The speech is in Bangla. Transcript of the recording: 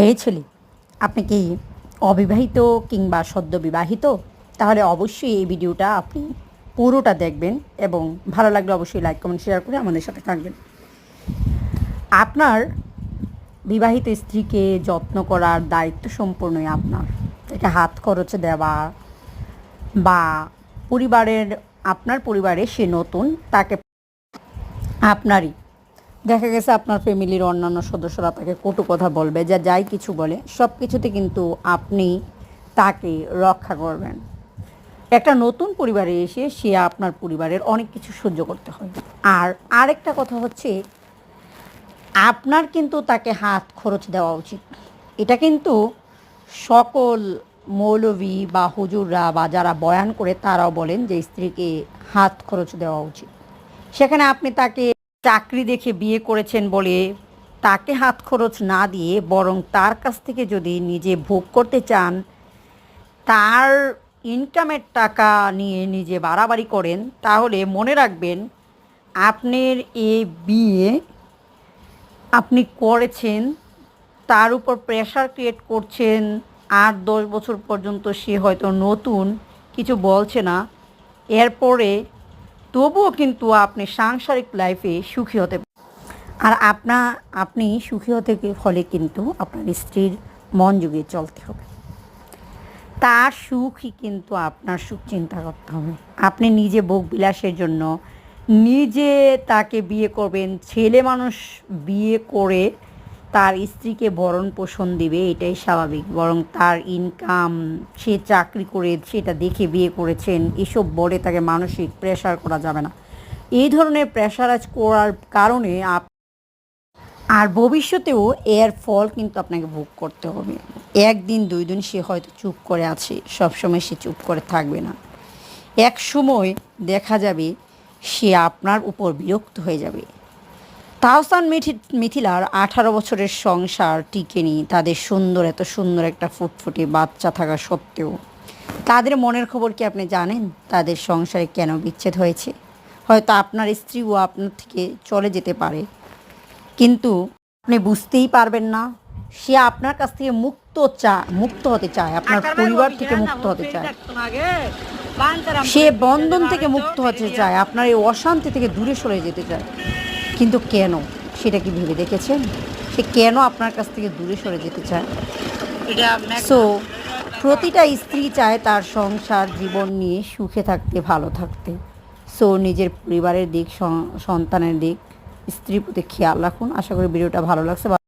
এই ছেলে, আপনি কি অবিবাহিত কিংবা সদ্য বিবাহিত তাহলে অবশ্যই এই ভিডিওটা আপনি পুরোটা দেখবেন এবং ভালো লাগলে অবশ্যই লাইক কমেন্ট শেয়ার করে আমাদের সাথে থাকবেন। আপনার বিবাহিত স্ত্রীকে যত্ন করার দায়িত্ব সম্পূর্ণই আপনার। তাকে হাত খরচে দেওয়া বা পরিবারের, আপনার পরিবারে সে নতুন, তাকে আপনারই দেখা গেছে আপনার ফ্যামিলির অন্যান্য সদস্যরা তাকে কটু কথা বলবে, যা যাই কিছু বলে সব কিছুতে কিন্তু আপনি তাকে রক্ষা করবেন। একটা নতুন পরিবারে এসে সে আপনার পরিবারের অনেক কিছু সহ্য করতে হয়। আর আরেকটা কথা হচ্ছে, আপনার কিন্তু তাকে হাত খরচ দেওয়া উচিত। এটা কিন্তু সকল মৌলবী বা হুজুররা বা যারা বয়ান করে তারাও বলেন যে স্ত্রীকে হাত খরচ দেওয়া উচিত। সেখানে আপনি তাকে চাকরি দেখে বিয়ে করেছেন বলে তাকে হাত খরচ না দিয়ে বরং তার কাছ থেকে যদি নিজে ভোগ করতে চান, তার ইনকামের টাকা নিয়ে নিজে বাড়াবাড়ি করেন, তাহলে মনে রাখবেন আপনার এ বিয়ে আপনি করেছেন, তার উপর প্রেশার ক্রিয়েট করছেন, আট দশ বছর পর্যন্ত সে হয়তো নতুন, কিছু বলছে না। এরপরে তবুও কিন্তু আপনি সাংসারিক লাইফে সুখী হতে আর আপনা, আপনি সুখী হতে ফলে কিন্তু আপনার স্ত্রীর মন জুগিয়ে চলতে হবে। তার সুখই কিন্তু আপনার সুখ চিন্তা করতে হবে। আপনি নিজে ভোগ বিলাসের জন্য নিজে তাকে বিয়ে করবেন, ছেলে মানুষ বিয়ে করে তার স্ত্রীকে বরণ পোষণ দেবে, এটাই স্বাভাবিক। বরং তার ইনকাম সে চাকরি করে, সেটা দেখে বিয়ে করেছেন, এসব বলে তাকে মানসিক প্রেশার করা যাবে না। এই ধরনের প্রেশারাইজ করার কারণে আপ আর ভবিষ্যতেও এর ফল কিন্তু আপনাকে ভোগ করতে হবে। একদিন, দুই দিন সে হয়তো চুপ করে আছে, সবসময় সে চুপ করে থাকবে না। এক সময় দেখা যাবে সে আপনার উপর বিরক্ত হয়ে যাবে। তাহসান মিথি মিথিলার আঠারো বছরের সংসার টিকেনি তাদের সুন্দর এত সুন্দর একটা ফুটফুটে বাচ্চা থাকা সত্ত্বেও। তাদের মনের খবর কি আপনি জানেন? তাদের সংসারে কেন বিচ্ছেদ হয়েছে? হয়তো আপনার স্ত্রীও আপনার থেকে চলে যেতে পারে। কিন্তু আপনি বুঝতেই পারবেন না সে আপনার কাছ থেকে মুক্ত চা মুক্ত হতে চায় আপনার পরিবার থেকে মুক্ত হতে চায়। সে বন্ধন থেকে মুক্ত হতে চায় আপনার এই অশান্তি থেকে দূরে সরে যেতে চায়। কিন্তু কেন? সেটা কি ভেবে দেখেছেন? সে কেন আপনার কাছ থেকে দূরে সরে যেতে চায়? সো প্রতিটা স্ত্রী চায় তার সংসার জীবন নিয়ে সুখে থাকতে ভালো থাকতে। সো নিজের পরিবারের দিক সন- সন্তানের দিক স্ত্রীর প্রতি খেয়াল রাখুন। আশা করি ভিডিওটা ভালো লাগছে।